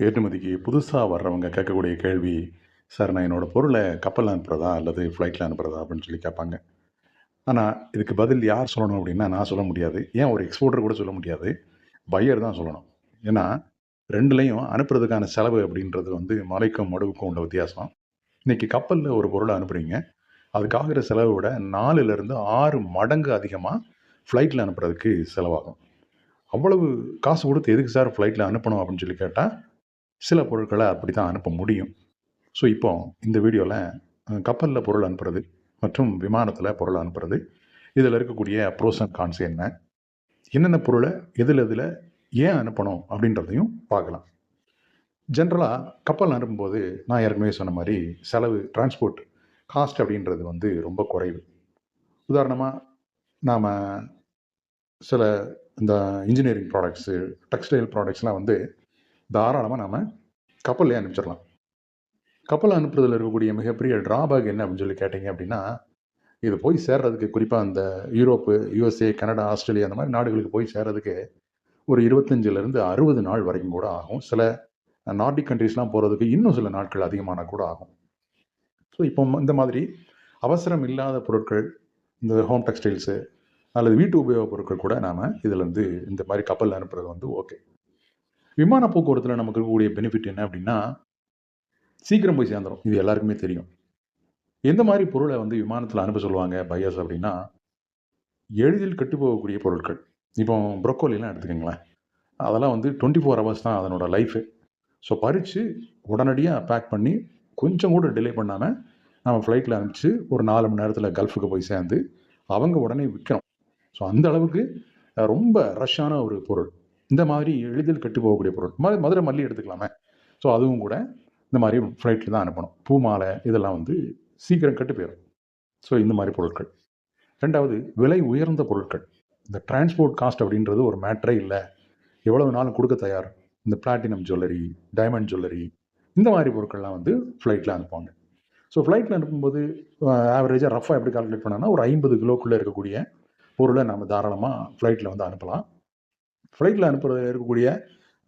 ஏற்றுமதிக்கு புதுசாக வர்றவங்க கேட்கக்கூடிய கேள்வி சார் நான் என்னோட பொருளை கப்பலில் அனுப்புகிறதா அல்லது ஃப்ளைட்டில் அனுப்புகிறதா அப்படின்னு சொல்லி கேட்பாங்க. ஆனால் இதுக்கு பதில் யார் சொல்லணும் அப்படின்னா நான் சொல்ல முடியாது. ஏன் ஒரு எக்ஸ்போர்ட்டர் கூட சொல்ல முடியாது? பையர் தான் சொல்லணும். ஏன்னா ரெண்டுலேயும் அனுப்புறதுக்கான செலவு அப்படின்றது வந்து மலைக்கும் மடுவுக்கும் உள்ள வித்தியாசம். இன்றைக்கி கப்பலில் ஒரு பொருளை அனுப்புகிறீங்க அதுக்காகிற செலவை விட நாலுலேருந்து ஆறு மடங்கு அதிகமாக ஃப்ளைட்டில் அனுப்புறதுக்கு செலவாகும். அவ்வளவு காசு கொடுத்து எதுக்கு சார் ஃப்ளைட்டில் அனுப்பணும் அப்படின்னு சொல்லி கேட்டால் சில பொருட்களை அப்படி தான் அனுப்ப முடியும். ஸோ இப்போ இந்த வீடியோவில் கப்பலில் பொருள் அனுப்புறது மற்றும் விமானத்தில் பொருள் அனுப்புறது இதில் இருக்கக்கூடிய ப்ரோஸ் அண்ட் கான்ஸ் என்ன? என்னென்ன பொருளை எதில் எதில் ஏன் அனுப்பணும் அப்படின்றதையும் பார்க்கலாம். ஜென்ரலாக கப்பல் அனுப்பும்போது நான் ஏற்கனவே சொன்ன மாதிரி செலவு டிரான்ஸ்போர்ட் காஸ்ட் அப்படின்றது வந்து ரொம்ப குறைவு. உதாரணமாக நாம் சில இந்த இன்ஜினியரிங் ப்ராடக்ட்ஸு டெக்ஸ்டைல் ப்ராடக்ட்ஸ்லாம் வந்து தாராளமாக நாம் கப்பல்லே அனுப்பிச்சிடலாம். கப்பல் அனுப்புறதுல இருக்கக்கூடிய மிகப்பெரிய ட்ராபேக் என்ன அப்படின்னு சொல்லி கேட்டிங்க அப்படின்னா இது போய் சேர்றதுக்கு குறிப்பாக அந்த யூரோப்பு யூஎஸ்ஏ கனடா ஆஸ்திரேலியா அந்த மாதிரி நாடுகளுக்கு போய் சேர்றதுக்கு ஒரு இருபத்தஞ்சிலேருந்து அறுபது நாள் வரைக்கும் கூட ஆகும். சில நார்டிக் கண்ட்ரீஸ்லாம் போகிறதுக்கு இன்னும் சில நாட்கள் அதிகமான கூட ஆகும். ஸோ இப்போ இந்த மாதிரி அவசரம் இல்லாத பொருட்கள் இந்த ஹோம் டெக்ஸ்டைல்ஸு அல்லது வீட்டு உபயோக பொருட்கள் கூட நாம் இதில் வந்து இந்த மாதிரி கப்பலில் அனுப்புறது வந்து ஓகே விமான போக்குவரத்தில் நமக்கு இருக்கக்கூடிய பெனிஃபிட் என்ன அப்படின்னா சீக்கிரம் போய் சேர்ந்துடும் இது எல்லாருக்குமே தெரியும். எந்த மாதிரி பொருளை வந்து விமானத்தில் அனுப்ப சொல்லுவாங்க பையர்ஸ் அப்படின்னா எளிதில் கெட்டு போகக்கூடிய பொருட்கள். இப்போ ப்ரொக்கோலிலாம் எடுத்துக்கோங்களேன். அதெல்லாம் வந்து டுவெண்ட்டி ஃபோர் ஹவர்ஸ் தான் அதனோட லைஃபு ஸோ பறித்து உடனடியாக பேக் பண்ணி கொஞ்சம் கூட டிலே பண்ணாமல் நம்ம ஃப்ளைட்டில் அனுப்பிச்சு ஒரு நாலு மணி நேரத்தில் கல்ஃபுக்கு போய் சேர்ந்து அவங்க உடனே விற்கிறோம் ஸோ அந்த அளவுக்கு ரொம்ப ரஷ்ஷான ஒரு பொருள். இந்த மாதிரி எளிதில் கெட்டு போகக்கூடிய பொருள். மாதிரி மதுரை மல்லி எடுத்துக்கலாமே. ஸோ அதுவும் கூட இந்த மாதிரி ஃப்ளைட்டில் தான் அனுப்பணும். பூ மாலை இதெல்லாம் வந்து சீக்கிரம் கெட்டு போயிடும் ஸோ இந்த மாதிரி பொருட்கள். ரெண்டாவது விலை உயர்ந்த பொருட்கள். இந்த டிரான்ஸ்போர்ட் காஸ்ட் அப்படின்றது ஒரு மேட்ரே இல்லை. எவ்வளவு நாளும் கொடுக்க தயார். இந்த பிளாட்டினம் ஜுவல்லரி டைமண்ட் ஜுவல்லரி இந்த மாதிரி பொருட்கள்லாம் வந்து ஃப்ளைட்டில் அனுப்புவாங்க. ஸோ ஃப்ளைட்டில் அனுப்பும்போது ஆவரேஜாக ரஃபாக எப்படி கால்குலேட் பண்ணோன்னா ஒரு ஐம்பது கிலோக்குள்ளே இருக்கக்கூடிய பொருளை நம்ம தாராளமாக ஃப்ளைட்டில் வந்து அனுப்பலாம். ஃப்ளைட்டில் அனுப்புறது இருக்கக்கூடிய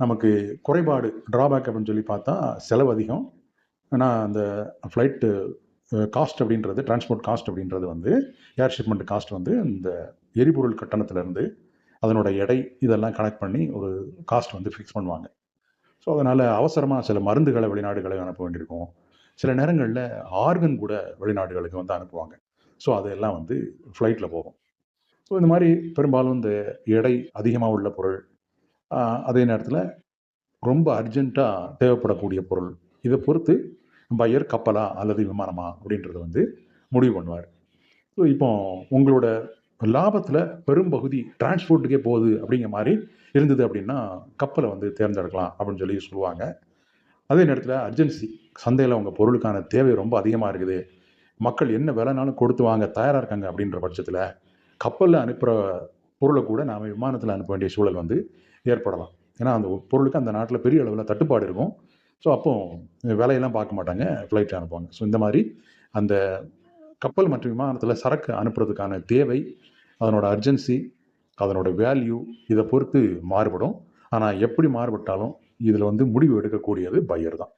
நமக்கு குறைபாடு ட்ராபேக் அப்படின்னு சொல்லி பார்த்தா செலவு அதிகம். ஆனால் அந்த ஃப்ளைட்டு காஸ்ட் அப்படின்றது டிரான்ஸ்போர்ட் காஸ்ட் அப்படின்றது வந்து ஏர் ஷிப்மெண்ட் காஸ்ட் வந்து இந்த எரிபொருள் கட்டணத்திலேருந்து அதனோட எடை இதெல்லாம் கனெக்ட் பண்ணி ஒரு காஸ்ட் வந்து ஃபிக்ஸ் பண்ணுவாங்க. ஸோ அதனால் அவசரமாக சில மருந்துகளை வெளிநாடுகளுக்கு அனுப்ப வேண்டியிருக்கும். சில நேரங்களில் ஆர்கன் கூட வெளிநாடுகளுக்கு வந்து அனுப்புவாங்க. ஸோ அதெல்லாம் வந்து ஃப்ளைட்டில் போகும். ஸோ இந்த மாதிரி பெரும்பாலும் இந்த எடை அதிகமாக உள்ள பொருள் அதே நேரத்தில் ரொம்ப அர்ஜென்ட்டாக தேவைப்படக்கூடிய பொருள். இதை பொறுத்து பையர் கப்பலா அல்லது விமானமா அப்படின்றத வந்து முடிவு பண்ணுவார். ஸோ இப்போ உங்களோட லாபத்தில் பெரும்பகுதி டிரான்ஸ்போர்ட்டுக்கே போகுது அப்படிங்கிற மாதிரி இருந்தது அப்படின்னா கப்பலை வந்து தேர்ந்தெடுக்கலாம் அப்படின்னு சொல்லி சொல்லுவாங்க. அதே நேரத்தில் அர்ஜென்சி சந்தையில் உங்கள் பொருளுக்கான தேவை ரொம்ப அதிகமாக இருக்குது. மக்கள் என்ன விலைனாலும் கொடுத்து வாங்க தயாராக இருக்காங்க அப்படின்ற பட்சத்தில் கப்பலில் அனுப்புகிற பொருளை கூட நாம் விமானத்தில் அனுப்ப வேண்டிய சூழல் வந்து ஏற்படலாம். ஏன்னா அந்த பொருளுக்கு அந்த நாட்டில் பெரிய அளவில் தட்டுப்பாடு இருக்கும். ஸோ அப்போ விலையெல்லாம் பார்க்க மாட்டாங்க ஃப்ளைட்டில் அனுப்புவாங்க. ஸோ இந்த மாதிரி அந்த கப்பல் மற்றும் விமானத்தில் சரக்கு அனுப்புறதுக்கான தேவை அதனோட அர்ஜென்சி அதனோட வேல்யூ இதை பொறுத்து மாறுபடும். ஆனால் எப்படி மாறுபட்டாலும் இதில் வந்து முடிவு எடுக்கக்கூடியது பையர் தான்.